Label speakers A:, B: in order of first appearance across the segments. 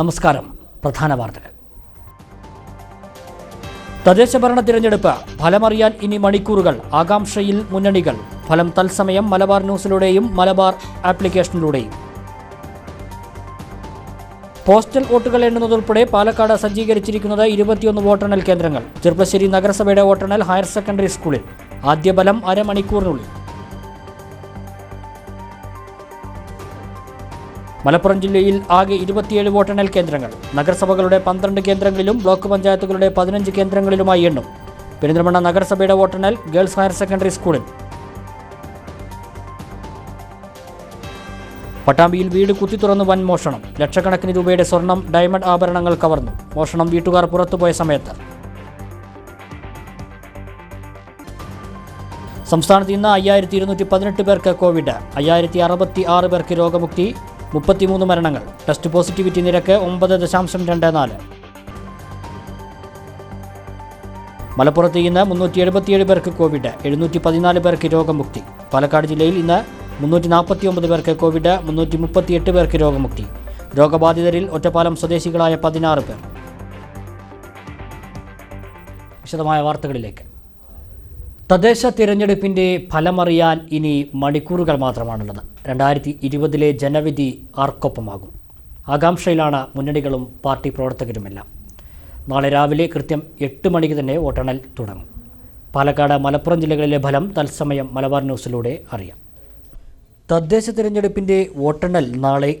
A: നമസ്കാരം പ്രധാന വാർത്തകൾ തദ്ദേശ ഭരണ തിരഞ്ഞെടുപ്പ് ഫലമറിയാൻ ഇനി മണിക്കൂറുകൾ ആകാംക്ഷയിൽ മുന്നണികൾ ഫലം തത്സമയം മലബാർ ന്യൂസിലൂടെയും മലബാർ ആപ്ലിക്കേഷനിലൂടെയും പോസ്റ്റൽ വോട്ടുകൾ എണ്ണുന്നതുൾപ്പെടെ പാലക്കാട് സജ്ജീകരിച്ചിരിക്കുന്നത് ഇരുപത്തിയൊന്ന് വോട്ടെണ്ണൽ കേന്ദ്രങ്ങൾ ചെറുപ്പശ്ശേരി നഗരസഭയുടെ വോട്ടെണ്ണൽ ഹയർ സെക്കൻഡറി സ്കൂളിൽ ആദ്യ ബലം അരമണിക്കൂറിനുള്ളിൽ മലപ്പുറം ജില്ലയിൽ ആകെ ഇരുപത്തിയേഴ് വോട്ടെണ്ണൽ കേന്ദ്രങ്ങൾ നഗരസഭകളുടെ പന്ത്രണ്ട് കേന്ദ്രങ്ങളിലും ബ്ലോക്ക് പഞ്ചായത്തുകളുടെ പതിനഞ്ച് കേന്ദ്രങ്ങളിലുമായി എണ്ണും പെരിന്തൽമണ്ണ നഗരസഭയുടെ വോട്ടെണ്ണൽ ഗേൾസ് ഹയർ സെക്കൻഡറി സ്കൂളിൽ പട്ടാമ്പിയിൽ വീട് കുത്തി തുറന്നു വൻ മോഷണം ലക്ഷക്കണക്കിന് രൂപയുടെ സ്വർണം ഡയമണ്ട് ആഭരണങ്ങൾ കവർന്നു മോഷണം വീട്ടുകാർ പുറത്തുപോയ സമയത്ത് സംസ്ഥാനത്ത് ഇന്ന് അയ്യായിരത്തി ഇരുന്നൂറ്റി പതിനെട്ട് പേർക്ക് കോവിഡ് അയ്യായിരത്തി അറുപത്തി ആറ് പേർക്ക് രോഗമുക്തി മുപ്പത്തിമൂന്ന് മരണങ്ങൾ ടെസ്റ്റ് പോസിറ്റിവിറ്റി നിരക്ക് ഒമ്പത് ദശാംശം രണ്ട് നാല് മലപ്പുറത്ത് ഇന്ന് മുന്നൂറ്റി എഴുപത്തിയേഴ് പേർക്ക് കോവിഡ് എഴുന്നൂറ്റി പതിനാല് പേർക്ക് രോഗമുക്തി പാലക്കാട് ജില്ലയിൽ ഇന്ന് മുന്നൂറ്റി നാൽപ്പത്തി ഒമ്പത് പേർക്ക് കോവിഡ് മുന്നൂറ്റി മുപ്പത്തിയെട്ട് പേർക്ക് രോഗമുക്തി രോഗബാധിതരിൽ ഒറ്റപ്പാലം സ്വദേശികളായ പതിനാറ് പേർ വിശദമായ വാർത്തകളിലേക്ക് തദ്ദേശ തിരഞ്ഞെടുപ്പിൻ്റെ ഫലമറിയാൻ ഇനി മണിക്കൂറുകൾ മാത്രമാണുള്ളത് രണ്ടായിരത്തി ഇരുപതിലെ ജനവിധി ആർക്കൊപ്പമാകും ആകാംക്ഷയിലാണ് മുന്നണികളും പാർട്ടി പ്രവർത്തകരുമെല്ലാം നാളെ രാവിലെ കൃത്യം എട്ട് മണിക്ക് തന്നെ വോട്ടെണ്ണൽ തുടങ്ങും പാലക്കാട് മലപ്പുറം ജില്ലകളിലെ ഫലം തത്സമയം മലബാർ ന്യൂസിലൂടെ അറിയാം തദ്ദേശ തിരഞ്ഞെടുപ്പിൻ്റെ വോട്ടെണ്ണൽ നാളെ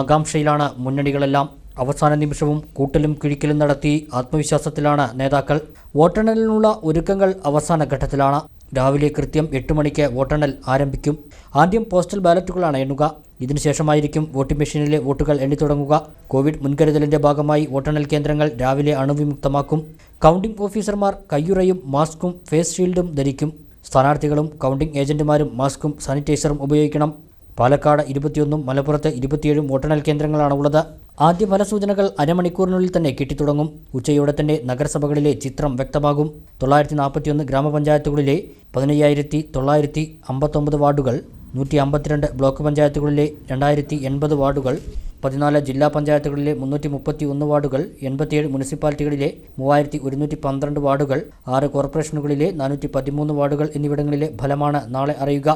A: ആകാംക്ഷയിലാണ് മുന്നണികളെല്ലാം അവസാന നിമിഷവും കൂട്ടലും കിഴിക്കലും നടത്തി ആത്മവിശ്വാസത്തിലാണ് നേതാക്കൾ വോട്ടെണ്ണലിനുള്ള ഒരുക്കങ്ങൾ അവസാന ഘട്ടത്തിലാണ് രാവിലെ കൃത്യം എട്ട് മണിക്ക് വോട്ടെണ്ണൽ ആരംഭിക്കും ആദ്യം പോസ്റ്റൽ ബാലറ്റുകളാണ് എണ്ണുക ഇതിനുശേഷമായിരിക്കും വോട്ടിംഗ് മെഷീനിലെ വോട്ടുകൾ എണ്ണിത്തുടങ്ങുക കോവിഡ് മുൻകരുതലിന്റെ ഭാഗമായി വോട്ടെണ്ണൽ കേന്ദ്രങ്ങൾ രാവിലെ അണുവിമുക്തമാക്കും കൗണ്ടിംഗ് ഓഫീസർമാർ കയ്യുറയും മാസ്കും ഫേസ് ഷീൽഡും ധരിക്കും സ്ഥാനാർത്ഥികളും കൗണ്ടിംഗ് ഏജന്റുമാരും മാസ്കും സാനിറ്റൈസറും ഉപയോഗിക്കണം പാലക്കാട് ഇരുപത്തിയൊന്നും മലപ്പുറത്ത് ഇരുപത്തിയേഴും വോട്ടെണ്ണൽ കേന്ദ്രങ്ങളാണ് ഉള്ളത് ആദ്യ ഫലസൂചനകൾ അരമണിക്കൂറിനുള്ളിൽ തന്നെ കിട്ടിത്തുടങ്ങും ഉച്ചയോടെ തന്നെ നഗരസഭകളിലെ ചിത്രം വ്യക്തമാകും തൊള്ളായിരത്തി നാൽപ്പത്തിയൊന്ന് ഗ്രാമപഞ്ചായത്തുകളിലെ പതിനയ്യായിരത്തി തൊള്ളായിരത്തി അമ്പത്തൊമ്പത് വാർഡുകൾ നൂറ്റി അമ്പത്തിരണ്ട് ബ്ലോക്ക് പഞ്ചായത്തുകളിലെ രണ്ടായിരത്തി എൺപത് വാർഡുകൾ പതിനാല് ജില്ലാ പഞ്ചായത്തുകളിലെ മുന്നൂറ്റി മുപ്പത്തി ഒന്ന് വാർഡുകൾ എൺപത്തിയേഴ് മുനിസിപ്പാലിറ്റികളിലെ മൂവായിരത്തി ഒരുന്നൂറ്റി പന്ത്രണ്ട് വാർഡുകൾ ആറ് കോർപ്പറേഷനുകളിലെ നാനൂറ്റി പതിമൂന്ന് വാർഡുകൾ എന്നിവിടങ്ങളിലെ ഫലമാണ് നാളെ അറിയുക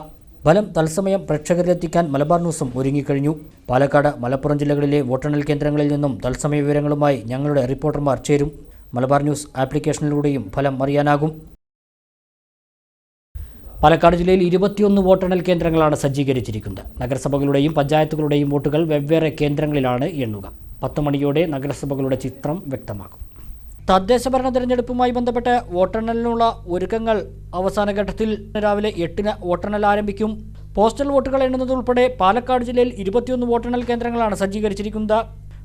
A: ഫലം തത്സമയം പ്രേക്ഷകരിലെത്തിക്കാൻ മലബാർ ന്യൂസും ഒരുങ്ങിക്കഴിഞ്ഞു പാലക്കാട് മലപ്പുറം ജില്ലകളിലെ വോട്ടെണ്ണൽ കേന്ദ്രങ്ങളിൽ നിന്നും തത്സമയ വിവരങ്ങളുമായി ഞങ്ങളുടെ റിപ്പോർട്ടർമാർ ചേരും മലബാർ ന്യൂസ് ആപ്ലിക്കേഷനിലൂടെയും ഫലം അറിയാനാകും പാലക്കാട് ജില്ലയിൽ ഇരുപത്തിയൊന്ന് വോട്ടെണ്ണൽ കേന്ദ്രങ്ങളാണ് സജ്ജീകരിച്ചിരിക്കുന്നത് നഗരസഭകളുടെയും പഞ്ചായത്തുകളുടെയും വോട്ടുകൾ വെവ്വേറെ കേന്ദ്രങ്ങളിലാണ് എണ്ണുക പത്ത് മണിയോടെ നഗരസഭകളുടെ ചിത്രം വ്യക്തമാകും തദ്ദേശ ഭരണ തെരഞ്ഞെടുപ്പുമായി ബന്ധപ്പെട്ട് വോട്ടെണ്ണലിനുള്ള ഒരുക്കങ്ങൾ അവസാന ഘട്ടത്തിൽ രാവിലെ എട്ടിന് വോട്ടെണ്ണൽ ആരംഭിക്കും പോസ്റ്റൽ വോട്ടുകൾ എണ്ണുന്നതുൾപ്പെടെ പാലക്കാട് ജില്ലയിൽ ഇരുപത്തിയൊന്ന് വോട്ടെണ്ണൽ കേന്ദ്രങ്ങളാണ് സജ്ജീകരിച്ചിരിക്കുന്നത്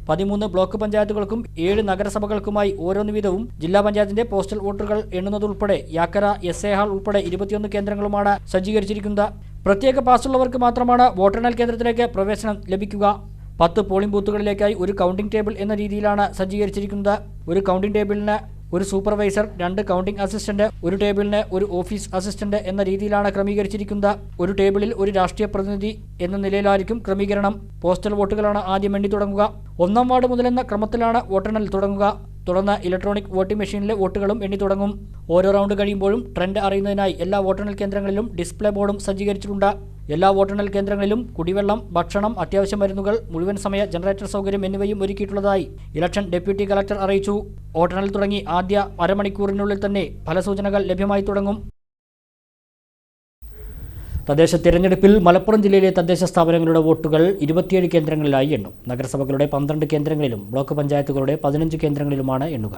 A: പതിമൂന്ന് ബ്ലോക്ക് പഞ്ചായത്തുകൾക്കും ഏഴ് നഗരസഭകൾക്കുമായി ഓരോന്ന് വീതവും ജില്ലാ പഞ്ചായത്തിന്റെ പോസ്റ്റൽ വോട്ടുകൾ എണ്ണുന്നതുൾപ്പെടെ യാക്കര എസ് എ ഹാൾ ഉൾപ്പെടെ ഇരുപത്തിയൊന്ന് കേന്ദ്രങ്ങളുമാണ് സജ്ജീകരിച്ചിരിക്കുന്നത് പ്രത്യേക ഉള്ളവർക്ക് മാത്രമാണ് വോട്ടെണ്ണൽ കേന്ദ്രത്തിലേക്ക് പ്രവേശനം ലഭിക്കുക പത്ത് പോളിംഗ് ബൂത്തുകളിലേക്കായി ഒരു കൗണ്ടിംഗ് ടേബിൾ എന്ന രീതിയിലാണ് സജ്ജീകരിച്ചിരിക്കുന്നത് ഒരു കൗണ്ടിംഗ് ടേബിളിന് ഒരു സൂപ്പർവൈസർ രണ്ട് കൗണ്ടിംഗ് അസിസ്റ്റന്റ് ഒരു ടേബിളിന് ഒരു ഓഫീസ് അസിസ്റ്റന്റ് എന്ന രീതിയിലാണ് ക്രമീകരിച്ചിരിക്കുന്നത് ഒരു ടേബിളിൽ ഒരു രാഷ്ട്രീയ പ്രതിനിധി എന്ന നിലയിലായിരിക്കും ക്രമീകരണം പോസ്റ്റൽ വോട്ടുകളാണ് ആദ്യം എണ്ണി തുടങ്ങുക ഒന്നാം വാർഡ് മുതലെന്ന ക്രമത്തിലാണ് വോട്ടെണ്ണൽ തുടങ്ങുക തുടർന്ന് ഇലക്ട്രോണിക് വോട്ടിംഗ് മെഷീനിലെ വോട്ടുകളും എണ്ണി തുടങ്ങും ഓരോ റൗണ്ട് കഴിയുമ്പോഴും ട്രെൻഡ് അറിയുന്നതിനായി എല്ലാ വോട്ടെണ്ണൽ കേന്ദ്രങ്ങളിലും ഡിസ്പ്ലേ ബോർഡും സജ്ജീകരിച്ചിട്ടുണ്ട് എല്ലാ വോട്ടെണ്ണൽ കേന്ദ്രങ്ങളിലും കുടിവെള്ളം ഭക്ഷണം അത്യാവശ്യ മരുന്നുകൾ മുഴുവൻ സമയ ജനറേറ്റർ സൗകര്യം എന്നിവയും ഒരുക്കിയിട്ടുള്ളതായി ഇലക്ഷൻ ഡെപ്യൂട്ടി കളക്ടർ അറിയിച്ചു വോട്ടെണ്ണൽ തുടങ്ങി ആദ്യ അരമണിക്കൂറിനുള്ളിൽ തന്നെ ഫലസൂചനകൾ ലഭ്യമായി തുടങ്ങും തദ്ദേശ തിരഞ്ഞെടുപ്പിൽ മലപ്പുറം ജില്ലയിലെ തദ്ദേശ സ്ഥാപനങ്ങളുടെ വോട്ടുകൾ ഇരുപത്തിയേഴ് കേന്ദ്രങ്ങളിലായി എണ്ണും നഗരസഭകളുടെ പന്ത്രണ്ട് കേന്ദ്രങ്ങളിലും ബ്ലോക്ക് പഞ്ചായത്തുകളുടെ പതിനഞ്ച് കേന്ദ്രങ്ങളിലുമാണ് എണ്ണുക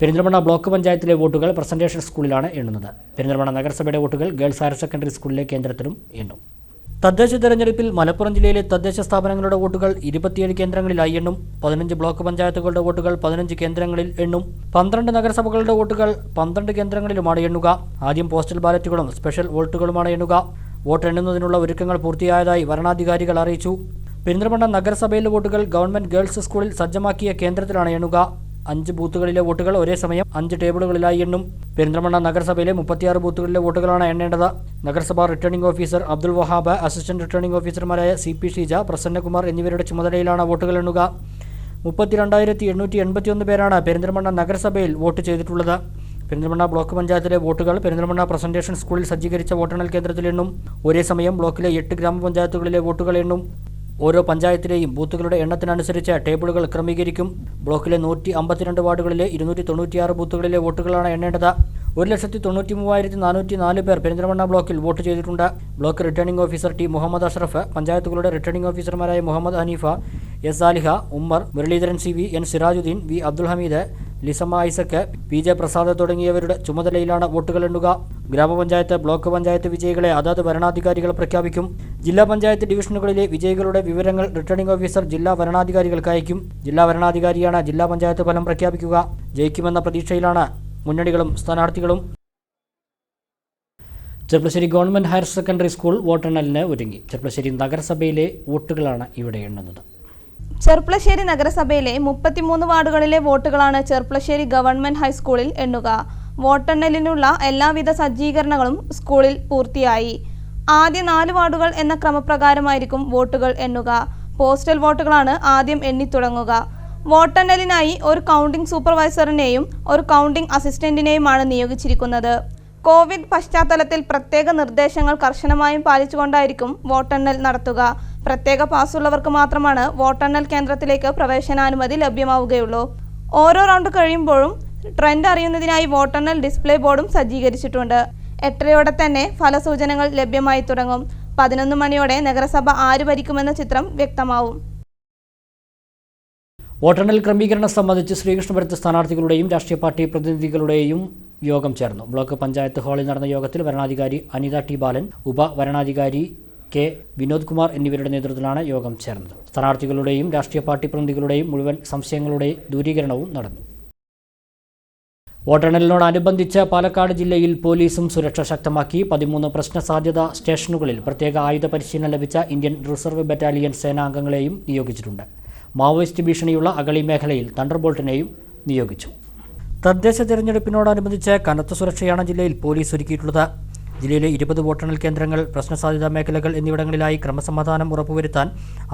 A: പെരിന്തൽമണ്ണ ബ്ലോക്ക് പഞ്ചായത്തിലെ വോട്ടുകൾ പ്രസന്റേഷൻ സ്കൂളിലാണ് എണ്ണുന്നത് പെരിന്തൽമണ്ണ നഗരസഭയുടെ വോട്ടുകൾ ഗേൾസ് ഹയർ സെക്കൻഡറി സ്കൂളിലെ കേന്ദ്രത്തിലും എണ്ണും തദ്ദേശ തെരഞ്ഞെടുപ്പിൽ മലപ്പുറം ജില്ലയിലെ തദ്ദേശ സ്ഥാപനങ്ങളുടെ വോട്ടുകൾ ഇരുപത്തിയേഴ് കേന്ദ്രങ്ങളിലായി എണ്ണും പതിനഞ്ച് ബ്ലോക്ക് പഞ്ചായത്തുകളുടെ വോട്ടുകൾ പതിനഞ്ച് കേന്ദ്രങ്ങളിൽ എണ്ണും പന്ത്രണ്ട് നഗരസഭകളുടെ വോട്ടുകൾ പന്ത്രണ്ട് കേന്ദ്രങ്ങളിലുമാണ് എണ്ണുക ആദ്യം പോസ്റ്റൽ ബാലറ്റുകളും സ്പെഷ്യൽ വോട്ടുകളുമാണ് എണ്ണുക വോട്ട് എണ്ണുന്നതിനുള്ള ഒരുക്കങ്ങൾ പൂർത്തിയായതായി വരണാധികാരികൾ അറിയിച്ചു പെരിന്തൽമണ്ണ നഗരസഭയിലെ വോട്ടുകൾ ഗവൺമെന്റ് ഗേൾസ് സ്കൂളിൽ സജ്ജമാക്കിയ കേന്ദ്രത്തിലാണ് എണ്ണുക അഞ്ച് ബൂത്തുകളിലെ വോട്ടുകൾ ഒരേ സമയം അഞ്ച് ടേബിളുകളിലായി എണ്ണും പെരിന്തൽമണ്ണ നഗരസഭയിലെ മുപ്പത്തിയാറ് ബൂത്തുകളിലെ വോട്ടുകളാണ് എണ്ണേണ്ടത് നഗരസഭാ returning officer Abdul Wahab assistant returning ഓഫീസർമാരായ സി പി ഷീജ പ്രസന്നകുമാർ എന്നിവരുടെ ചുമതലയിലാണ് വോട്ടുകൾ എണ്ണുക മുപ്പത്തിരണ്ടായിരത്തി എണ്ണൂറ്റി എൺപത്തിയൊന്ന് പേരാണ് പെരിന്തൽമണ്ണ നഗരസഭയിൽ വോട്ട് ചെയ്തിട്ടുള്ളത് പെരിന്തൽമണ്ണ ബ്ലോക്ക് പഞ്ചായത്തിലെ വോട്ടുകൾ പെരിന്തൽമണ്ണ പ്രസന്റേഷൻ സ്കൂളിൽ സജ്ജീകരിച്ച വോട്ടെണ്ണൽ കേന്ദ്രത്തിൽ എണ്ണും ഒരേ സമയം ബ്ലോക്കിലെ എട്ട് ഗ്രാമപഞ്ചായത്തുകളിലെ വോട്ടുകൾ എണ്ണും ഓരോ പഞ്ചായത്തിലെയും ബൂത്തുകളുടെ എണ്ണത്തിനനുസരിച്ച് ടേബിളുകൾ ക്രമീകരിക്കും ബ്ലോക്കിലെ നൂറ്റി അമ്പത്തിരണ്ട് വാർഡുകളിലെ ഇരുന്നൂറ്റി തൊണ്ണൂറ്റിയാറ് ബൂത്തുകളിലെ വോട്ടുകളാണ് എണ്ണേണ്ടത് ഒരു ലക്ഷത്തി തൊണ്ണൂറ്റി മൂവായിരത്തി നാനൂറ്റി നാല് പേർ പെരിന്തൽമണ്ണ ബ്ലോക്കിൽ വോട്ട് ചെയ്തിട്ടുണ്ട് block returning officer T Muhammad Ashraf പഞ്ചായത്തുകളുടെ റിട്ടേണിംഗ് ഓഫീസർമാരായ Muhammad Haneefa S Saliha Ummer Muraleedharan C V N Sirajuddeen V Abdul Hameed Lissamma Isaac P J Prasad തുടങ്ങിയവരുടെ ചുമതലയിലാണ് വോട്ടുകൾ എണ്ണുക ഗ്രാമപഞ്ചായത്ത് ബ്ലോക്ക് പഞ്ചായത്ത് വിജയികളെ അതാത് ഭരണാധികാരികൾ പ്രഖ്യാപിക്കും ജില്ലാ പഞ്ചായത്ത് ഡിവിഷനുകളിലെ വിജയികളുടെ വിവരങ്ങൾ റിട്ടേണിംഗ് ഓഫീസർ ജില്ലാ ഭരണാധികാരികൾക്ക് അയക്കും ജില്ലാ ഭരണാധികാരിയാണ് ജില്ലാ പഞ്ചായത്ത് ഫലം പ്രഖ്യാപിക്കുക ജയിക്കുമെന്ന പ്രതീക്ഷയിലാണ് മുന്നണികളും സ്ഥാനാർത്ഥികളും Cherpulassery government higher secondary school വോട്ടെണ്ണലിന് ഒരുങ്ങി ചെറുപ്പശ്ശേരി നഗരസഭയിലെ വോട്ടുകളാണ് ഇവിടെ എണ്ണുന്നത്
B: ചെർപ്പളശ്ശേരി നഗരസഭയിലെ മുപ്പത്തിമൂന്ന് വാർഡുകളിലെ വോട്ടുകളാണ് ചെർപ്പളശ്ശേരി ഗവൺമെന്റ് ഹൈസ്കൂളിൽ എണ്ണുക വോട്ടെണ്ണലിനുള്ള എല്ലാവിധ സജ്ജീകരണങ്ങളും സ്കൂളിൽ പൂർത്തിയായി ആദ്യ നാല് വാർഡുകൾ എന്ന ക്രമപ്രകാരമായിരിക്കും വോട്ടുകൾ എണ്ണുക പോസ്റ്റൽ വോട്ടുകളാണ് ആദ്യം എണ്ണിത്തുടങ്ങുക വോട്ടെണ്ണലിനായി ഒരു കൗണ്ടിംഗ് സൂപ്പർവൈസറിനെയും ഒരു കൗണ്ടിംഗ് അസിസ്റ്റന്റിനെയുമാണ് നിയോഗിച്ചിരിക്കുന്നത് കോവിഡ് പശ്ചാത്തലത്തിൽ പ്രത്യേക നിർദ്ദേശങ്ങൾ കർശനമായും പാലിച്ചുകൊണ്ടായിരിക്കും വോട്ടെണ്ണൽ നടത്തുക പ്രത്യേക പാസ്സുള്ളവർക്ക് മാത്രമാണ് വോട്ടെണ്ണൽ കേന്ദ്രത്തിലേക്ക് പ്രവേശനാനുമതി ലഭ്യമാവുകയുള്ളൂ ഓരോ റൗണ്ട് കഴിയുമ്പോഴും ട്രെൻഡ് അറിയുന്നതിനായി വോട്ടെണ്ണൽ ഡിസ്പ്ലേ ബോർഡും സജ്ജീകരിച്ചിട്ടുണ്ട് എട്ടരയോടെ തന്നെ ഫലസൂചനകൾ ലഭ്യമായി തുടങ്ങും പതിനൊന്ന് മണിയോടെ നഗരസഭ ആര് ഭരിക്കുമെന്ന ചിത്രം വ്യക്തമാവും
A: വോട്ടെണ്ണൽ ക്രമീകരണം സംബന്ധിച്ച് ശ്രീകൃഷ്ണപുരത്ത് സ്ഥാനാർത്ഥികളുടെയും രാഷ്ട്രീയ പാർട്ടി പ്രതിനിധികളുടെയും യോഗം ചേർന്നു ബ്ലോക്ക് പഞ്ചായത്ത് ഹാളിൽ നടന്ന യോഗത്തിൽ വരണാധികാരി അനിത ടി ബാലൻ ഉപവരണാധികാരി കെ വിനോദ് കുമാർ എന്നിവരുടെ നേതൃത്വത്തിലാണ് യോഗം ചേർന്നത് സ്ഥാനാർത്ഥികളുടെയും രാഷ്ട്രീയ പാർട്ടി പ്രതിനിധികളുടെയും മുഴുവൻ സംശയങ്ങളുടെ ദൂരീകരണവും നടന്നു വോട്ടെണ്ണലിനോടനുബന്ധിച്ച് പാലക്കാട് ജില്ലയിൽ പോലീസും സുരക്ഷ ശക്തമാക്കി പതിമൂന്ന് പ്രശ്ന സാധ്യതാ സ്റ്റേഷനുകളിൽ പ്രത്യേക ആയുധ പരിശീലനം ലഭിച്ച ഇന്ത്യൻ റിസർവ് ബറ്റാലിയൻ സേനാംഗങ്ങളെയും നിയോഗിച്ചിട്ടുണ്ട് മാവോയിസ്റ്റ് ഭീഷണിയുള്ള അഗളി മേഖലയിൽ തണ്ടർബോൾട്ടിനെയും നിയോഗിച്ചു തദ്ദേശ തെരഞ്ഞെടുപ്പിനോടനുബന്ധിച്ച് കനത്ത സുരക്ഷയാണ് ജില്ലയിൽ പോലീസ് ഒരുക്കിയിട്ടുള്ളത് ജില്ലയിലെ ഇരുപത് വോട്ടെണ്ണൽ കേന്ദ്രങ്ങൾ പ്രശ്നസാധ്യതാ മേഖലകൾ എന്നിവിടങ്ങളിലായി ക്രമസമാധാനം ഉറപ്പുവരുത്താൻ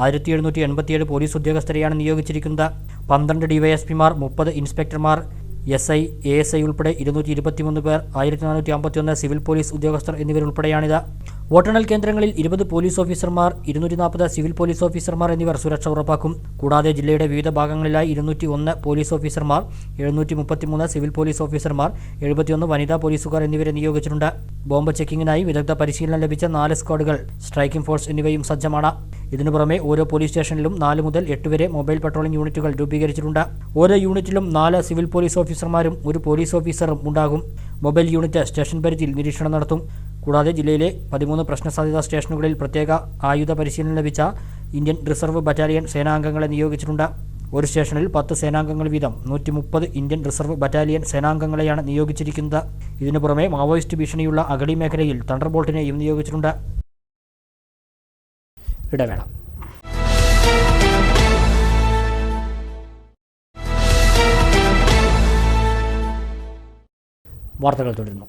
A: ആയിരത്തി എഴുന്നൂറ്റി എൺപത്തിയേഴ് പോലീസ് ഉദ്യോഗസ്ഥരെയാണ് നിയോഗിച്ചിരിക്കുന്നത് പന്ത്രണ്ട് ഡിവൈഎസ്പിമാർ മുപ്പത് ഇൻസ്പെക്ടർമാർ S I A S I ഉൾപ്പെടെ ഇരുന്നൂറ്റി ഇരുപത്തിമൂന്ന് പേർ ആയിരത്തി നാനൂറ്റി അമ്പത്തിയൊന്ന് സിവിൽ പോലീസ് ഉദ്യോഗസ്ഥർ എന്നിവരുൾപ്പെടെയാണിത് വോട്ടെണ്ണൽ കേന്ദ്രങ്ങളിൽ ഇരുപത് പോലീസ് ഓഫീസർമാർ ഇരുന്നൂറ്റി നാൽപ്പത് സിവിൽ പോലീസ് ഓഫീസർമാർ എന്നിവർ സുരക്ഷ ഉറപ്പാക്കും കൂടാതെ ജില്ലയുടെ വിവിധ ഭാഗങ്ങളിലായി ഇരുന്നൂറ്റി ഒന്ന് പോലീസ് ഓഫീസർമാർ എഴുന്നൂറ്റി മുപ്പത്തിമൂന്ന് സിവിൽ പോലീസ് ഓഫീസർമാർ എഴുപത്തിയൊന്ന് വനിതാ പോലീസുകാർ എന്നിവരെ നിയോഗിച്ചിട്ടുണ്ട് ബോംബ് ചെക്കിങ്ങിനായി വിദഗ്ധ പരിശീലനം ലഭിച്ച നാല് സ്ക്വാഡുകൾ സ്ട്രൈക്കിംഗ് ഫോഴ്സ് എന്നിവയും സജ്ജമാണ് ഇതിനു പുറമെ ഓരോ പോലീസ് സ്റ്റേഷനിലും നാല് മുതൽ എട്ട് വരെ മൊബൈൽ പട്രോളിംഗ് യൂണിറ്റുകൾ രൂപീകരിച്ചിട്ടുണ്ട് ഓരോ യൂണിറ്റിലും നാല് സിവിൽ പോലീസ് ഓഫീസർമാരും ഒരു പോലീസ് ഓഫീസറും ഉണ്ടാകും മൊബൈൽ യൂണിറ്റ് സ്റ്റേഷൻ പരിധിയിൽ നിരീക്ഷണം നടത്തും കൂടാതെ ജില്ലയിലെ പതിമൂന്ന് പ്രശ്നസാധ്യതാ സ്റ്റേഷനുകളിൽ പ്രത്യേക ആയുധ പരിശീലനം ലഭിച്ച ഇന്ത്യൻ റിസർവ് ബറ്റാലിയൻ സേനാംഗങ്ങളെ നിയോഗിച്ചിട്ടുണ്ട് ഒരു സ്റ്റേഷനിൽ പത്ത് സേനാംഗങ്ങൾ വീതം നൂറ്റി മുപ്പത് ഇന്ത്യൻ റിസർവ് ബറ്റാലിയൻ സേനാംഗങ്ങളെയാണ് നിയോഗിച്ചിരിക്കുന്നത് ഇതിനു പുറമെ മാവോയിസ്റ്റ് ഭീഷണിയുള്ള അഗളി മേഖലയിൽ തണ്ടർബോൾട്ടിനെയും നിയോഗിച്ചിട്ടുണ്ട് ഇടവേള വാർത്തകൾ തുടരുന്നു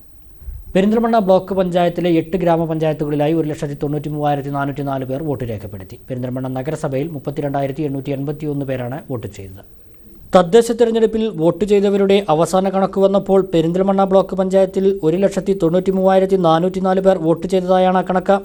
A: പെരിന്തൽമണ്ണ ബ്ലോക്ക് പഞ്ചായത്തിലെ എട്ട് ഗ്രാമപഞ്ചായത്തുകളിലായി ഒരു ലക്ഷത്തി തൊണ്ണൂറ്റി മൂവായിരത്തി നാനൂറ്റി നാല് പേർ വോട്ട് രേഖപ്പെടുത്തി പെരിന്തൽമണ്ണ നഗരസഭയിൽ മുപ്പത്തിരണ്ടായിരത്തി എണ്ണൂറ്റി എൺപത്തി ഒന്ന് പേരാണ് വോട്ട് ചെയ്തത് തദ്ദേശ തെരഞ്ഞെടുപ്പിൽ വോട്ട് ചെയ്തവരുടെ അവസാന കണക്ക് വന്നപ്പോൾ പെരിന്തൽമണ്ണ ബ്ലോക്ക് പഞ്ചായത്തിൽ ഒരു ലക്ഷത്തി തൊണ്ണൂറ്റി മൂവായിരത്തി നാനൂറ്റി നാല് പേർ വോട്ട് ചെയ്തതായാണ് കണക്ക്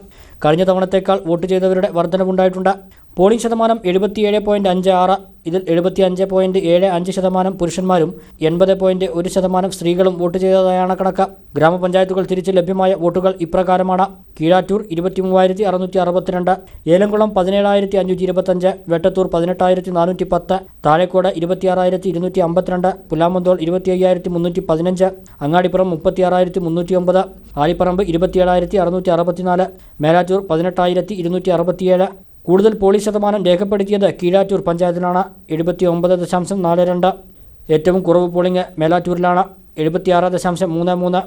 A: കഴിഞ്ഞ തവണത്തേക്കാൾ വോട്ട് ചെയ്തവരുടെ വർധനവുണ്ടായിട്ടുണ്ട് പോളിംഗ് ശതമാനം എഴുപത്തിയേഴ് പോയിൻറ്റ് അഞ്ച് ആറ് ഇതിൽ എഴുപത്തി അഞ്ച് പോയിൻറ്റ് ഏഴ് അഞ്ച് ശതമാനം പുരുഷന്മാരും എൺപത് പോയിൻറ്റ് ഒരു ശതമാനം സ്ത്രീകളും വോട്ട് ചെയ്തതായാണ് കണക്ക് ഗ്രാമപഞ്ചായത്തുകൾ തിരിച്ച് ലഭ്യമായ വോട്ടുകൾ ഇപ്രകാരമാണ് കീഴാറ്റൂർ ഇരുപത്തി മൂവായിരത്തി അറുന്നൂറ്റി അറുപത്തിരണ്ട് ഏലംകുളം പതിനേഴായിരത്തി അഞ്ഞൂറ്റി ഇരുപത്തഞ്ച് വെട്ടത്തൂർ പതിനെട്ടായിരത്തി നാനൂറ്റി പത്ത് താഴേക്കോട് ഇരുപത്തിയാറായിരത്തി ഇരുന്നൂറ്റി അമ്പത്തിരണ്ട് പുലാമന്തോൾ ഇരുപത്തി അയ്യായിരത്തി മുന്നൂറ്റി പതിനഞ്ച് അങ്ങാടിപ്പുറം മുപ്പത്തി ആറായിരത്തി മുന്നൂറ്റി ഒമ്പത് ആലിപ്പറമ്പ് ഇരുപത്തിയേഴായിരത്തി അറുന്നൂറ്റി അറുപത്തിനാല് മേലാറ്റൂർ പതിനെട്ടായിരത്തി ഇരുന്നൂറ്റി അറുപത്തിയേഴ് കൂടുതൽ പോളി ശതമാനം രേഖപ്പെടുത്തിയത് കീഴാറ്റൂർ പഞ്ചായത്തിലാണ് എഴുപത്തി ഒമ്പത് ദശാംശം നാല് രണ്ട് ഏറ്റവും കുറവ് പോളിംഗ് മേലാറ്റൂരിലാണ് എഴുപത്തിയാറ് ദശാംശം മൂന്ന് മൂന്ന്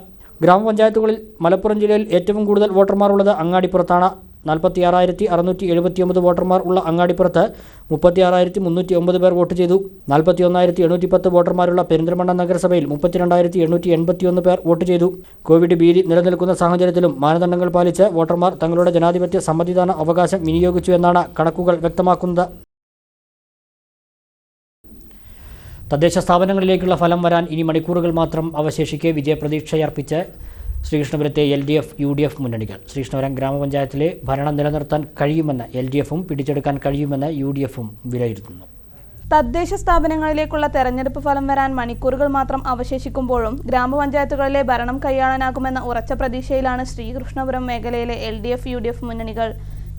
A: ഗ്രാമപഞ്ചായത്തുകളിൽ മലപ്പുറം ജില്ലയിൽ ഏറ്റവും കൂടുതൽ വോട്ടർമാർ ഉള്ളത് അങ്ങാടിപ്പുറത്താണ് നാൽപ്പത്തി ആറായിരത്തി അറുന്നൂറ്റി എഴുപത്തിയൊമ്പത് വോട്ടർമാർ ഉള്ള അങ്ങാടിപ്പുറത്ത് മുപ്പത്തി ആറായിരത്തി മുന്നൂറ്റി ഒമ്പത് പേർ വോട്ട് ചെയ്തു നാൽപ്പത്തി ഒന്നായിരത്തി എണ്ണൂറ്റി പത്ത് വോട്ടർമാരുള്ള പെരിന്തൽമണ്ണ നഗരസഭയിൽ മുപ്പത്തിരണ്ടായിരത്തി എണ്ണൂറ്റി എൺപത്തിയൊന്ന് പേർ വോട്ട് ചെയ്തു കോവിഡ് ഭീതി നിലനിൽക്കുന്ന സാഹചര്യത്തിലും മാനദണ്ഡങ്ങൾ പാലിച്ച് വോട്ടർമാർ തങ്ങളുടെ ജനാധിപത്യ സമ്മതിദാന അവകാശം വിനിയോഗിച്ചു എന്നാണ് കണക്കുകൾ വ്യക്തമാക്കുന്നത് തദ്ദേശ സ്ഥാപനങ്ങളിലേക്കുള്ള ഫലം വരാൻ ഇനി മണിക്കൂറുകൾ മാത്രം അവശേഷിക്കെ വിജയപ്രതീക്ഷയർപ്പിച്ച് ശ്രീകൃഷ്ണപുരത്തെ L D F U D F മുന്നണികൾ ശ്രീകൃഷ്ണപുരം ഗ്രാമപഞ്ചായത്തിലെ ഭരണം നിലനിർത്താൻ കഴിയുമെന്ന് എൽ ഡി എഫും പിടിച്ചെടുക്കാൻ കഴിയുമെന്ന് യു ഡി എഫും വിലയിരുത്തുന്നു
B: തദ്ദേശ സ്ഥാപനങ്ങളിലേക്കുള്ള തെരഞ്ഞെടുപ്പ് ഫലം വരാൻ മണിക്കൂറുകൾ മാത്രം അവശേഷിക്കുമ്പോഴും ഗ്രാമപഞ്ചായത്തുകളിലെ ഭരണം കൈയാളാനാകുമെന്ന ഉറച്ച പ്രതീക്ഷയിലാണ് ശ്രീകൃഷ്ണപുരം മേഖലയിലെ L D F U D F മുന്നണികൾ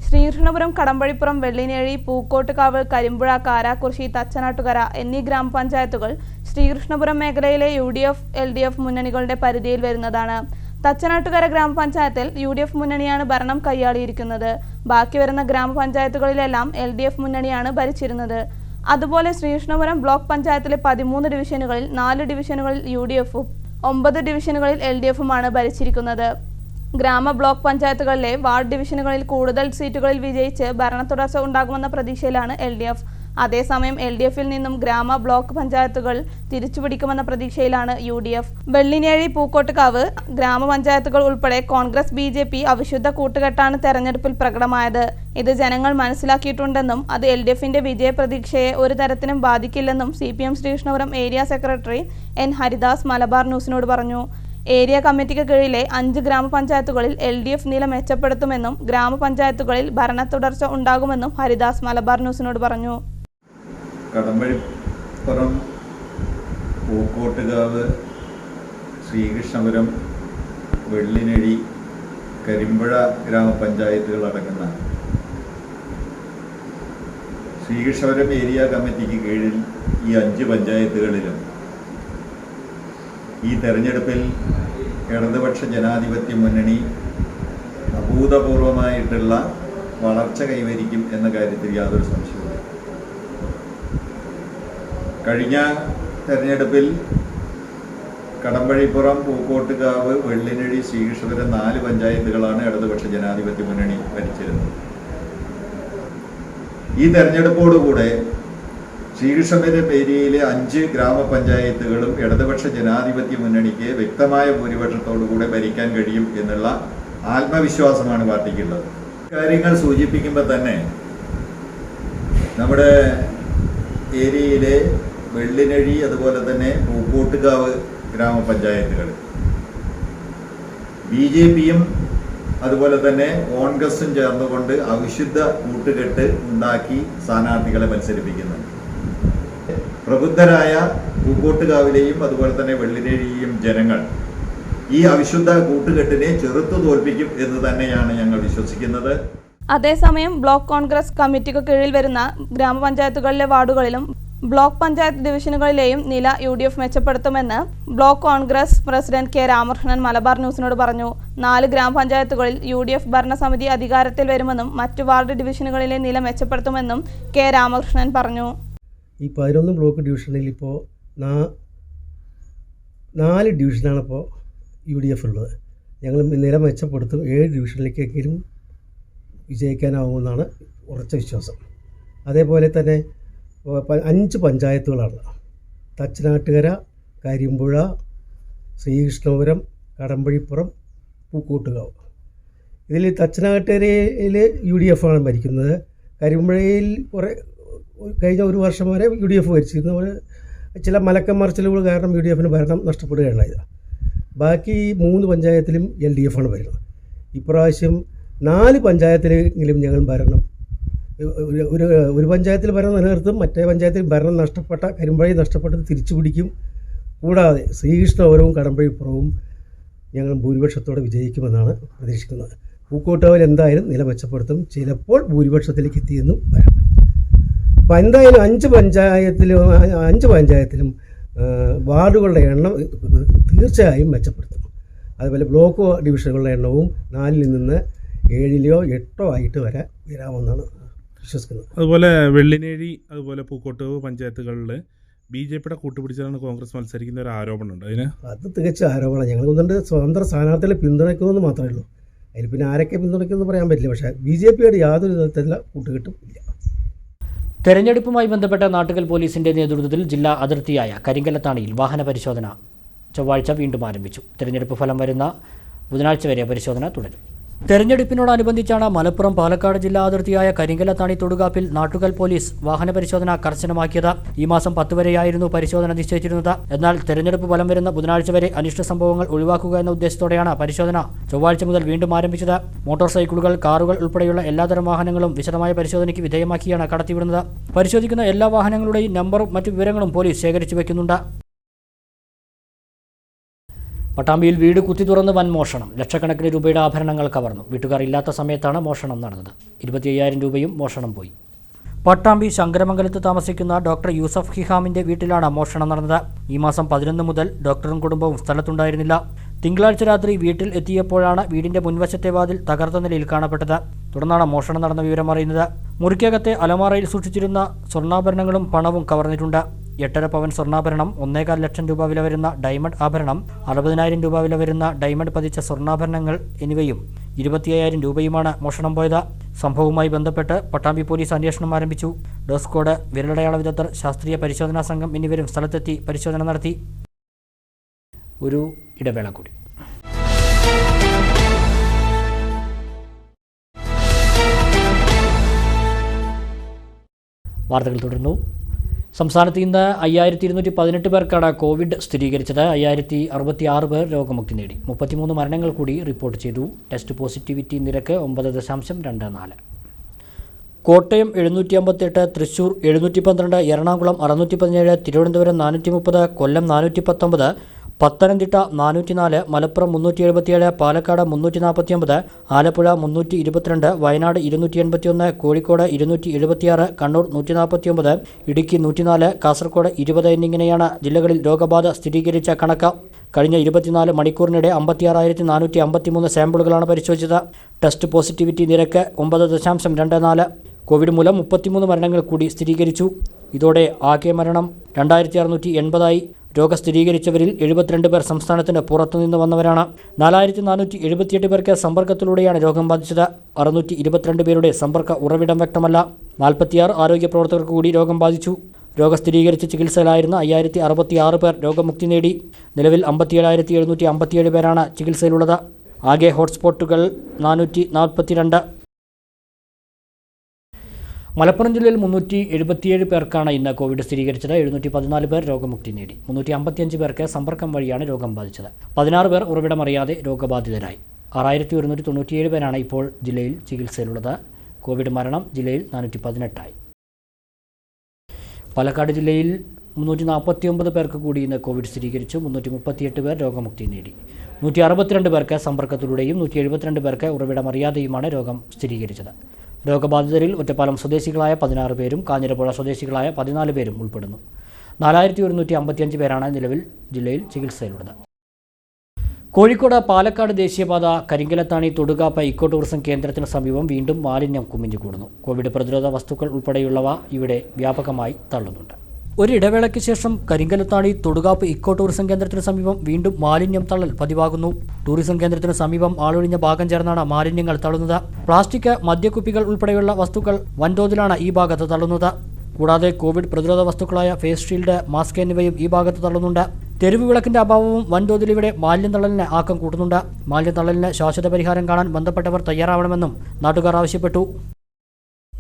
B: ശ്രീകൃഷ്ണപുരം കടമ്പഴിപ്പുറം വെള്ളിനേഴി പൂക്കോട്ടുകാവ് കരിമ്പുഴ കാരാക്കുറിശി തച്ചനാട്ടുകര എന്നീ ഗ്രാമപഞ്ചായത്തുകൾ ശ്രീകൃഷ്ണപുരം മേഖലയിലെ U D F L D F മുന്നണികളുടെ പരിധിയിൽ വരുന്നതാണ് തച്ചനാട്ടുകര ഗ്രാമപഞ്ചായത്തിൽ യു ഡി എഫ് മുന്നണിയാണ് ഭരണം കൈയാളിയിരിക്കുന്നത് ബാക്കി വരുന്ന ഗ്രാമപഞ്ചായത്തുകളിലെല്ലാം എൽ ഡി എഫ് മുന്നണിയാണ് ഭരിച്ചിരുന്നത് അതുപോലെ ശ്രീകൃഷ്ണപുരം ബ്ലോക്ക് പഞ്ചായത്തിലെ പതിമൂന്ന് ഡിവിഷനുകളിൽ നാല് ഡിവിഷനുകളിൽ യു ഡി എഫും ഒമ്പത് ഡിവിഷനുകളിൽ എൽ ഡി എഫുമാണ് ഭരിച്ചിരിക്കുന്നത് ഗ്രാമ ബ്ലോക്ക് പഞ്ചായത്തുകളിലെ വാർഡ് ഡിവിഷനുകളിൽ കൂടുതൽ സീറ്റുകളിൽ വിജയിച്ച് ഭരണ തുടർച്ച ഉണ്ടാകുമെന്ന പ്രതീക്ഷയിലാണ് എൽ ഡി എഫ് അതേസമയം എൽ ഡി എഫിൽ നിന്നും ഗ്രാമ ബ്ലോക്ക് പഞ്ചായത്തുകൾ തിരിച്ചുപിടിക്കുമെന്ന പ്രതീക്ഷയിലാണ് U D F Vellinezhi Pookkottukavu ഗ്രാമപഞ്ചായത്തുകൾ ഉൾപ്പെടെ കോൺഗ്രസ് ബി ജെ പി അവിശുദ്ധ കൂട്ടുകെട്ടാണ് തെരഞ്ഞെടുപ്പിൽ പ്രകടമായത് ഇത് ജനങ്ങൾ മനസ്സിലാക്കിയിട്ടുണ്ടെന്നും അത് എൽ ഡി എഫിന്റെ വിജയ പ്രതീക്ഷയെ ഒരു തരത്തിലും ബാധിക്കില്ലെന്നും C P M Sreekrishnapuram area secretary N Haridas Malabar ന്യൂസിനോട് പറഞ്ഞു ഏരിയ കമ്മിറ്റിക്ക് കീഴിലെ അഞ്ച് ഗ്രാമപഞ്ചായത്തുകളിൽ എൽ ഡി എഫ് നില മെച്ചപ്പെടുത്തുമെന്നും ഗ്രാമപഞ്ചായത്തുകളിൽ ഭരണ തുടർച്ച ഉണ്ടാകുമെന്നും ഹരിദാസ് മലബാർ ന്യൂസിനോട് പറഞ്ഞു
C: കടമ്പഴിപ്പുറം പൂക്കോട്ടുകാവ് ശ്രീകൃഷ്ണപുരം വെള്ളിനഴി കരിമ്പുഴ ഗ്രാമപഞ്ചായത്തുകൾ അടങ്ങുന്ന ശ്രീകൃഷ്ണപുരം ഏരിയ കമ്മിറ്റിക്ക് കീഴിൽ ഈ അഞ്ച് പഞ്ചായത്തുകളിലും ഈ തെരഞ്ഞെടുപ്പിൽ ഇടതുപക്ഷ ജനാധിപത്യ മുന്നണി അഭൂതപൂർവമായിട്ടുള്ള വളർച്ച കൈവരിക്കും എന്ന കാര്യത്തിൽ യാതൊരു സംശയം കഴിഞ്ഞ തെരഞ്ഞെടുപ്പിൽ കടമ്പഴിപ്പുറം പൂക്കോട്ടുകാവ് വെള്ളിനഴി ശ്രീകൃഷ്ണപുരം നാല് പഞ്ചായത്തുകളാണ് ഇടതുപക്ഷ ജനാധിപത്യ മുന്നണി ഭരിച്ചിരുന്നത് ഈ തെരഞ്ഞെടുപ്പോടുകൂടെ ശ്രീകൃഷ്ണപുര പേരിയിലെ അഞ്ച് ഗ്രാമപഞ്ചായത്തുകളും ഇടതുപക്ഷ ജനാധിപത്യ മുന്നണിക്ക് വ്യക്തമായ ഭൂരിപക്ഷത്തോടുകൂടെ ഭരിക്കാൻ കഴിയും എന്നുള്ള ആത്മവിശ്വാസമാണ് പാർട്ടിക്കുള്ളത് കാര്യങ്ങൾ സൂചിപ്പിക്കുമ്പോൾ തന്നെ നമ്മുടെ ഏരിയയിലെ വെള്ളിനഴി അതുപോലെ തന്നെ പൂക്കോട്ടുകാവ് ഗ്രാമപഞ്ചായത്തുകൾ ബി ജെ പിയും അതുപോലെ തന്നെ കോൺഗ്രസും ചേർന്നുകൊണ്ട് അവിശുദ്ധ കൂട്ടുകെട്ട് ഉണ്ടാക്കി സ്ഥാനാർത്ഥികളെ മത്സരിപ്പിക്കുന്നുണ്ട് പ്രബുദ്ധരായ പൂക്കോട്ടുകാവിലെയും അതുപോലെ തന്നെ വെള്ളിനേഴിയെയും ജനങ്ങൾ ഈ അവിശുദ്ധ കൂട്ടുകെട്ടിനെ ചെറുത്തു തോൽപ്പിക്കും എന്ന് തന്നെയാണ് ഞങ്ങൾ വിശ്വസിക്കുന്നത്
B: അതേസമയം ബ്ലോക്ക് കോൺഗ്രസ് കമ്മിറ്റിക്ക് കീഴിൽ വരുന്ന ഗ്രാമപഞ്ചായത്തുകളിലെ വാർഡുകളിലും ബ്ലോക്ക് പഞ്ചായത്ത് ഡിവിഷനുകളിലെയും നില യു ഡി എഫ് മെച്ചപ്പെടുത്തുമെന്ന് block Congress president K Ramakrishnan Malabar ന്യൂസിനോട് പറഞ്ഞു നാല് ഗ്രാമപഞ്ചായത്തുകളിൽ യു ഡി എഫ് ഭരണസമിതി അധികാരത്തിൽ വരുമെന്നും മറ്റു വാർഡ് ഡിവിഷനുകളിലെ നില മെച്ചപ്പെടുത്തുമെന്നും കെ രാമകൃഷ്ണൻ പറഞ്ഞു
D: ഈ പതിനൊന്ന് ബ്ലോക്ക് ഡിവിഷനിൽ ഇപ്പോൾ നാല് ഡിവിഷനാണ് ഇപ്പോൾ യു ഡി എഫ് ഉള്ളത് ഞങ്ങൾ നില മെച്ചപ്പെടുത്തും ഏഴ് ഡിവിഷനിലേക്കെങ്കിലും വിജയിക്കാനാവുമെന്നാണ് ഉറച്ച വിശ്വാസം അതേപോലെ തന്നെ അഞ്ച് പഞ്ചായത്തുകളാണ് തച്ചനാട്ടുകര കരിമ്പുഴ ശ്രീകൃഷ്ണപുരം കടമ്പഴിപ്പുറം പൂക്കോട്ടുകാവ് ഇതിൽ തച്ചനാട്ടുകരയിൽ യു ഡി എഫ് ആണ് ഭരിക്കുന്നത് കരിമ്പുഴയിൽ കുറേ കഴിഞ്ഞ ഒരു വർഷം വരെ യു ഡി എഫ് ഭരിച്ചിരുന്നു അവർ ചില മലക്കം മറിച്ചിലുകൾ കാരണം യു ഡി എഫിന് ഭരണം ഇത് ബാക്കി മൂന്ന് പഞ്ചായത്തിലും എൽ ഡി എഫാണ് ഭരണം ഇപ്രാവശ്യം നാല് പഞ്ചായത്തിലെങ്കിലും ഞങ്ങൾ ഭരണം ഒരു ഒരു പഞ്ചായത്തിൽ ഭരണം നിലനിർത്തും മറ്റേ പഞ്ചായത്തിൽ ഭരണം നഷ്ടപ്പെട്ട കരിമ്പഴി നഷ്ടപ്പെട്ടത് തിരിച്ചു പിടിക്കും കൂടാതെ ശ്രീകൃഷ്ണപുരവും കടമ്പഴിപ്പുറവും ഞങ്ങൾ ഭൂരിപക്ഷത്തോടെ വിജയിക്കുമെന്നാണ് പ്രതീക്ഷിക്കുന്നത് പൂക്കോട്ടവൽ എന്തായാലും നില മെച്ചപ്പെടുത്തും ചിലപ്പോൾ ഭൂരിപക്ഷത്തിലേക്ക് എത്തിയെന്നും വരാം അപ്പം എന്തായാലും അഞ്ച് പഞ്ചായത്തിലും അഞ്ച് പഞ്ചായത്തിലും വാർഡുകളുടെ എണ്ണം തീർച്ചയായും മെച്ചപ്പെടുത്തും അതുപോലെ ബ്ലോക്ക് ഡിവിഷനുകളുടെ എണ്ണവും നാലിൽ നിന്ന് ഏഴിലെയോ എട്ടോ ആയിട്ട് വരെ വരാമെന്നാണ് വിശ്വസിക്കുന്നു അതുപോലെ വെള്ളിനേഴി അതുപോലെ പൂക്കോട്ടൂർ പഞ്ചായത്തുകളിൽ ബി ജെ പിയുടെ കൂട്ടുപിടിച്ചാണ് കോൺഗ്രസ് മത്സരിക്കുന്ന ഒരു ആരോപണമുണ്ട് അതിന് അത് തികച്ച ആരോപണം ഞങ്ങൾ ഒന്നുണ്ട് സ്വതന്ത്ര സ്ഥാനാർത്ഥികളെ പിന്തുണയ്ക്കുമെന്ന് മാത്രമേ ഉള്ളൂ അതിൽ പിന്നെ ആരൊക്കെ പിന്തുണയ്ക്കുമെന്ന് പറയാൻ പറ്റില്ല പക്ഷേ ബി ജെ പിയുടെ യാതൊരു വിധത്തിലുള്ള കൂട്ടുകെട്ടും ഇല്ല
A: തെരഞ്ഞെടുപ്പുമായി ബന്ധപ്പെട്ട നാട്ടുകൽ പോലീസിന്റെ നേതൃത്വത്തിൽ ജില്ലാ അതിർത്തിയായ കരിങ്കലത്താണിയിൽ വാഹന പരിശോധന ചൊവ്വാഴ്ച വീണ്ടും ആരംഭിച്ചു തെരഞ്ഞെടുപ്പ് ഫലം വരുന്ന ബുധനാഴ്ച വരെ പരിശോധന തുടരും തെരഞ്ഞെടുപ്പിനോടനുബന്ധിച്ചാണ് മലപ്പുറം പാലക്കാട് ജില്ലാ അതിർത്തിയായ കരിങ്കല താണി തൊടുകാപ്പിൽ നാട്ടുകൽ പോലീസ് വാഹന പരിശോധന കർശനമാക്കിയത് ഈ മാസം പത്ത് വരെയായിരുന്നു പരിശോധന നിശ്ചയിച്ചിരുന്നത് എന്നാൽ തെരഞ്ഞെടുപ്പ് ഫലം വരുന്ന ബുധനാഴ്ച വരെ അനിഷ്ട സംഭവങ്ങൾ ഒഴിവാക്കുക എന്ന ഉദ്ദേശത്തോടെയാണ് പരിശോധന ചൊവ്വാഴ്ച മുതൽ വീണ്ടും ആരംഭിച്ചത് മോട്ടോർ സൈക്കിളുകൾ കാറുകൾ ഉൾപ്പെടെയുള്ള എല്ലാതരം വാഹനങ്ങളും വിശദമായ പരിശോധനയ്ക്ക് വിധേയമാക്കിയാണ് കടത്തിവിടുന്നത് പരിശോധിക്കുന്ന എല്ലാ വാഹനങ്ങളുടെയും നമ്പറും മറ്റു വിവരങ്ങളും പോലീസ് ശേഖരിച്ചു വയ്ക്കുന്നുണ്ട് പട്ടാമ്പിയിൽ വീട് കുത്തി തുറന്ന് വൻ മോഷണം ലക്ഷക്കണക്കിന് രൂപയുടെ ആഭരണങ്ങൾ കവർന്നു വീട്ടുകാർ ഇല്ലാത്ത സമയത്താണ് മോഷണം നടന്നത് ഇരുപത്തിയ്യായിരം രൂപയും മോഷണം പോയി പട്ടാമ്പി ശങ്കരമംഗലത്ത് താമസിക്കുന്ന ഡോക്ടർ യൂസഫ് ഹിഹാമിന്റെ വീട്ടിലാണ് മോഷണം നടന്നത് ഈ മാസം പതിനൊന്ന് മുതൽ ഡോക്ടറും കുടുംബവും സ്ഥലത്തുണ്ടായിരുന്നില്ല തിങ്കളാഴ്ച രാത്രി വീട്ടിൽ എത്തിയപ്പോഴാണ് വീടിന്റെ മുൻവശത്തെ വാതിൽ തകർത്ത നിലയിൽ കാണപ്പെട്ടത് തുടർന്നാണ് മോഷണം നടന്ന വിവരം അറിയുന്നത് മുറിക്കകത്തെ അലമാറയിൽ സൂക്ഷിച്ചിരുന്ന സ്വർണ്ണാഭരണങ്ങളും പണവും കവർന്നിട്ടുണ്ട് എട്ടര പവൻ സ്വർണ്ണാഭരണം ഒന്നേകാൽ ലക്ഷം രൂപ വില വരുന്ന ഡയമണ്ട് ആഭരണം അറുപതിനായിരം രൂപ വില വരുന്ന ഡയമണ്ട് പതിച്ച സ്വർണ്ണാഭരണങ്ങൾ എന്നിവയും ഇരുപത്തിയ്യായിരം രൂപയുമാണ് മോഷണം പോയത് സംഭവവുമായി ബന്ധപ്പെട്ട് പട്ടാമ്പി പോലീസ് അന്വേഷണം ആരംഭിച്ചു ഡോസ്കോഡ് വിരലടയാള വിദഗ്ധർ ശാസ്ത്രീയ പരിശോധനാ സംഘം എന്നിവരും സ്ഥലത്തെത്തി പരിശോധന നടത്തി ഒരു ഇടവേള കൂടി വാർത്തകൾ തുടർന്നു സംസ്ഥാനത്ത് ഇന്ന് അയ്യായിരത്തി ഇരുന്നൂറ്റി പതിനെട്ട് പേർക്കാണ് കോവിഡ് സ്ഥിരീകരിച്ചത് അയ്യായിരത്തി അറുപത്തി ആറ് പേർ രോഗമുക്തി നേടി മുപ്പത്തിമൂന്ന് മരണങ്ങൾ കൂടി റിപ്പോർട്ട് ചെയ്തു ടെസ്റ്റ് പോസിറ്റിവിറ്റി നിരക്ക് ഒമ്പത് ദശാംശം രണ്ട് നാല് കോട്ടയം എഴുന്നൂറ്റി അമ്പത്തെട്ട് തൃശൂർ എഴുന്നൂറ്റി പന്ത്രണ്ട് എറണാകുളം അറുന്നൂറ്റി പതിനേഴ് തിരുവനന്തപുരം നാനൂറ്റി മുപ്പത് കൊല്ലം നാനൂറ്റി പത്തൊമ്പത് പത്തനംതിട്ട നാനൂറ്റിനാല് മലപ്പുറം മുന്നൂറ്റി എഴുപത്തിയേഴ് പാലക്കാട് മുന്നൂറ്റി നാൽപ്പത്തി ഒമ്പത് ആലപ്പുഴ മുന്നൂറ്റി ഇരുപത്തിരണ്ട് വയനാട് ഇരുന്നൂറ്റി എൺപത്തിയൊന്ന് കോഴിക്കോട് ഇരുന്നൂറ്റി എഴുപത്തിയാറ് കണ്ണൂർ നൂറ്റി നാൽപ്പത്തി ഒമ്പത് ഇടുക്കി നൂറ്റിനാല് കാസർഗോഡ് ഇരുപത് എന്നിങ്ങനെയാണ് ജില്ലകളിൽ രോഗബാധ സ്ഥിരീകരിച്ച കണക്ക് കഴിഞ്ഞ ഇരുപത്തിനാല് മണിക്കൂറിനിടെ അമ്പത്തിയാറായിരത്തി നാനൂറ്റി അമ്പത്തിമൂന്ന് സാമ്പിളുകളാണ് പരിശോധിച്ചത് ടെസ്റ്റ് പോസിറ്റിവിറ്റി നിരക്ക് ഒമ്പത് ദശാംശം രണ്ട് നാല് കോവിഡ് മൂലം മുപ്പത്തിമൂന്ന് മരണങ്ങൾ കൂടി സ്ഥിരീകരിച്ചു ഇതോടെ ആകെ മരണം രണ്ടായിരത്തി അറുന്നൂറ്റി എൺപതായി രോഗം സ്ഥിരീകരിച്ചവരിൽ എഴുപത്തിരണ്ട് പേർ സംസ്ഥാനത്തിന് പുറത്തുനിന്ന് വന്നവരാണ് നാലായിരത്തി നാനൂറ്റി എഴുപത്തിയെട്ട് പേർക്ക് സമ്പർക്കത്തിലൂടെയാണ് രോഗം ബാധിച്ചത് അറുന്നൂറ്റി ഇരുപത്തിരണ്ട് പേരുടെ സമ്പർക്ക ഉറവിടം വ്യക്തമല്ല നാൽപ്പത്തിയാറ് ആരോഗ്യ പ്രവർത്തകർക്ക് കൂടി രോഗം ബാധിച്ചു രോഗം സ്ഥിരീകരിച്ച് ചികിത്സയിലായിരുന്ന അയ്യായിരത്തി അറുപത്തി ആറ് പേർ രോഗമുക്തി നേടി നിലവിൽ അമ്പത്തിയേഴായിരത്തി എഴുന്നൂറ്റി അമ്പത്തിയേഴ് പേരാണ് ചികിത്സയിലുള്ളത് ആകെ ഹോട്ട്സ്പോട്ടുകൾ നാനൂറ്റി നാൽപ്പത്തിരണ്ട് മലപ്പുറം ജില്ലയിൽ മുന്നൂറ്റി എഴുപത്തിയേഴ് പേർക്കാണ് ഇന്ന് കോവിഡ് സ്ഥിരീകരിച്ചത് എഴുന്നൂറ്റി പതിനാല് പേർ രോഗമുക്തി നേടി മുന്നൂറ്റി അമ്പത്തിയഞ്ച് പേർക്ക് സമ്പർക്കം വഴിയാണ് രോഗം ബാധിച്ചത് പതിനാറ് പേർ ഉറവിടമറിയാതെ രോഗബാധിതരായി ആറായിരത്തി ഒരുന്നൂറ്റി തൊണ്ണൂറ്റിയേഴ് പേരാണ് ഇപ്പോൾ ജില്ലയിൽ ചികിത്സയിലുള്ളത് കോവിഡ് മരണം ജില്ലയിൽ നാനൂറ്റി പതിനെട്ടായി പാലക്കാട് ജില്ലയിൽ മുന്നൂറ്റി നാൽപ്പത്തി ഒമ്പത് പേർക്ക് കൂടി ഇന്ന് കോവിഡ് സ്ഥിരീകരിച്ചു മുന്നൂറ്റി മുപ്പത്തിയെട്ട് പേർ രോഗമുക്തി നേടി നൂറ്റി അറുപത്തിരണ്ട് പേർക്ക് സമ്പർക്കത്തിലൂടെയും നൂറ്റി എഴുപത്തിരണ്ട് പേർക്ക് ഉറവിടമറിയാതെയുമാണ് രോഗം സ്ഥിരീകരിച്ചത് രോഗബാധിതരിൽ ഒറ്റപ്പാലം സ്വദേശികളായ പതിനാറ് പേരും കാഞ്ഞിരപ്പുഴ സ്വദേശികളായ പതിനാല് പേരും ഉൾപ്പെടുന്നു നാലായിരത്തി ഒരുന്നൂറ്റി അമ്പത്തിയഞ്ച് പേരാണ് നിലവിൽ ജില്ലയിൽ ചികിത്സയിലുള്ളത് കോഴിക്കോട് പാലക്കാട് ദേശീയപാത കരിങ്കലത്താണി തൊടുകാപ്പ ഇക്കോ ടൂറിസം കേന്ദ്രത്തിന് സമീപം വീണ്ടും മാലിന്യം കുമിഞ്ഞു കൂടുന്നു കോവിഡ് പ്രതിരോധ വസ്തുക്കൾ ഉൾപ്പെടെയുള്ളവ ഇവിടെ വ്യാപകമായി തള്ളുന്നുണ്ട് ഒരിടവേളയ്ക്ക് ശേഷം കരിങ്കലത്താണി തൊടുകാപ്പ് ഇക്കോ ടൂറിസം കേന്ദ്രത്തിന് സമീപം വീണ്ടും മാലിന്യം തള്ളൽ പതിവാകുന്നു ടൂറിസം കേന്ദ്രത്തിന് സമീപം ആളൊഴിഞ്ഞ ഭാഗം ചേർന്നാണ് മാലിന്യങ്ങൾ തള്ളുന്നത് പ്ലാസ്റ്റിക് മദ്യക്കുപ്പികൾ ഉൾപ്പെടെയുള്ള വസ്തുക്കൾ വൻതോതിലാണ് ഈ ഭാഗത്ത് തള്ളുന്നത് കൂടാതെ കോവിഡ് പ്രതിരോധ വസ്തുക്കളായ ഫേസ് ഷീൽഡ് മാസ്ക് എന്നിവയും ഈ ഭാഗത്ത് തള്ളുന്നുണ്ട് തെരുവ് വിളക്കിന്റെ അഭാവവും വൻതോതിൽ ഇവിടെ മാലിന്യം തള്ളലിന് ആക്കം കൂട്ടുന്നുണ്ട് മാലിന്യ തള്ളലിന് ശാശ്വത പരിഹാരം കാണാൻ ബന്ധപ്പെട്ടവർ തയ്യാറാവണമെന്നും നാട്ടുകാർ ആവശ്യപ്പെട്ടു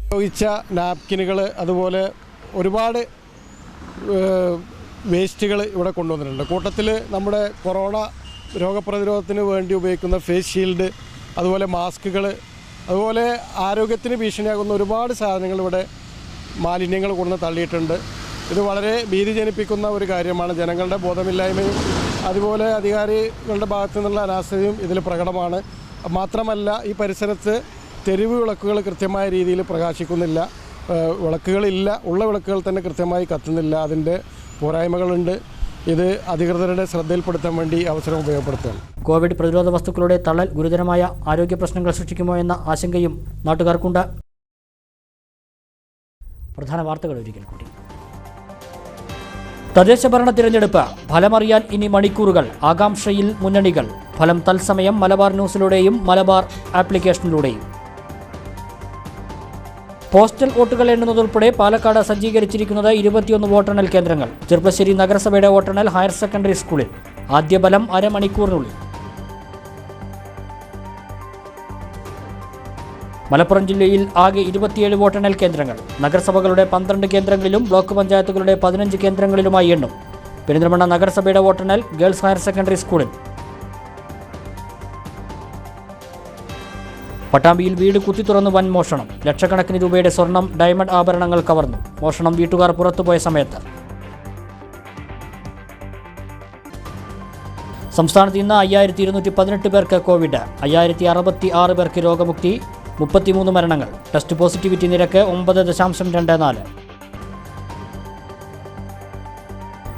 D: ഉപയോഗിച്ച നാപ്കിനുകൾ അതുപോലെ ഒരുപാട് വേസ്റ്റുകൾ ഇവിടെ കൊണ്ടുവന്നിട്ടുണ്ട് കൂട്ടത്തിൽ നമ്മുടെ കൊറോണ രോഗപ്രതിരോധത്തിന് വേണ്ടി ഉപയോഗിക്കുന്ന ഫേസ് ഷീൽഡ് അതുപോലെ മാസ്കുകൾ അതുപോലെ ആരോഗ്യത്തിന് ഭീഷണിയാകുന്ന ഒരുപാട് സാധനങ്ങൾ ഇവിടെ മാലിന്യങ്ങൾ കൊണ്ടുവന്ന് തള്ളിയിട്ടുണ്ട് ഇത് വളരെ ഭീതി ജനിപ്പിക്കുന്ന ഒരു കാര്യമാണ് ജനങ്ങളുടെ ബോധമില്ലായ്മയും അതുപോലെ അധികാരികളുടെ ഭാഗത്തു നിന്നുള്ള അനാസ്ഥയും ഇതിൽ പ്രകടമാണ് മാത്രമല്ല ഈ പരിസരത്ത് തെരുവ് വിളക്കുകൾ കൃത്യമായ രീതിയിൽ പ്രകാശിക്കുന്നില്ല വിളക്കുകളില്ല ഉള്ള വിളക്കുകൾ തന്നെ കൃത്യമായി കത്തുന്നില്ല അതിൻ്റെ പോരായ്മകളുണ്ട് ഇത് അധികൃതരുടെ ശ്രദ്ധയിൽപ്പെടുത്താൻ വേണ്ടി അവസരം ഉപയോഗപ്പെടുത്തുകയാണ്
A: കോവിഡ് പ്രതിരോധ വസ്തുക്കളുടെ തള്ളൽ ഗുരുതരമായ ആരോഗ്യ പ്രശ്നങ്ങൾ സൃഷ്ടിക്കുമോ എന്ന ആശങ്കയും നാട്ടുകാർക്കുണ്ട് പ്രധാന വാർത്തകൾ ഒരിക്കൽ കൂടി തദ്ദേശ ഭരണ തിരഞ്ഞെടുപ്പ് ഫലമറിയാൻ ഇനി മണിക്കൂറുകൾ ആകാംക്ഷയിൽ മുന്നണികൾ ഫലം തത്സമയം മലബാർ ന്യൂസിലൂടെയും മലബാർ ആപ്ലിക്കേഷനിലൂടെയും പോസ്റ്റൽ വോട്ടുകൾ എണ്ണുന്നതുൾപ്പെടെ പാലക്കാട് സജ്ജീകരിച്ചിരിക്കുന്നത് ഇരുപത്തിയൊന്ന് വോട്ടെണ്ണൽ കേന്ദ്രങ്ങൾ ചെറുപ്പശ്ശേരി നഗരസഭയുടെ വോട്ടെണ്ണൽ ഹയർ സെക്കൻഡറി സ്കൂളിൽ ആദ്യ ബലം അരമണിക്കൂറിനുള്ളിൽ മലപ്പുറം ജില്ലയിൽ ആകെ ഇരുപത്തിയേഴ് വോട്ടെണ്ണൽ കേന്ദ്രങ്ങൾ നഗരസഭകളുടെ പന്ത്രണ്ട് കേന്ദ്രങ്ങളിലും ബ്ലോക്ക് പഞ്ചായത്തുകളുടെ പതിനഞ്ച് കേന്ദ്രങ്ങളിലുമായി എണ്ണും പെരിന്തൽമണ്ണ നഗരസഭയുടെ വോട്ടെണ്ണൽ ഗേൾസ് ഹയർ സെക്കൻഡറി സ്കൂളിൽ പട്ടാമ്പിയിൽ വീട് കുത്തി തുറന്ന് വൻ മോഷണം ലക്ഷക്കണക്കിന് രൂപയുടെ സ്വർണം ഡയമണ്ട് ആഭരണങ്ങൾ കവർന്നു മോഷണം വീട്ടുകാർ പുറത്തുപോയ സമയത്ത് സംസ്ഥാനത്ത് ഇന്ന് അയ്യായിരത്തി ഇരുന്നൂറ്റി പതിനെട്ട് പേർക്ക് കോവിഡ് അയ്യായിരത്തി അറുപത്തി ആറ് പേർക്ക് രോഗമുക്തി മുപ്പത്തിമൂന്ന് മരണങ്ങൾ ടെസ്റ്റ് പോസിറ്റിവിറ്റി നിരക്ക് ഒമ്പത് ദശാംശം രണ്ട് നാല്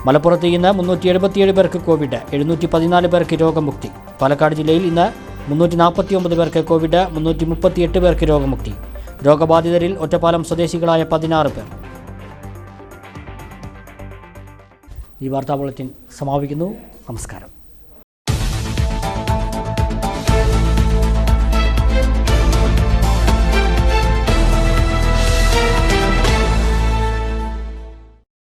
A: മലപ്പുറത്ത് ഇന്ന് മുന്നൂറ്റി എഴുപത്തിയേഴ് പേർക്ക് കോവിഡ് എഴുന്നൂറ്റി പതിനാല് പേർക്ക് രോഗമുക്തി പാലക്കാട് ജില്ലയിൽ ഇന്ന് മുന്നൂറ്റി നാൽപ്പത്തി ഒമ്പത് പേർക്ക് കോവിഡ് മുന്നൂറ്റി മുപ്പത്തി എട്ട് പേർക്ക് രോഗമുക്തി രോഗബാധിതരിൽ ഒറ്റപ്പാലം സ്വദേശികളായ പതിനാറ് പേർ ഈ വാർത്താ ബുള്ളറ്റിൻ സമാപിക്കുന്നു നമസ്കാരം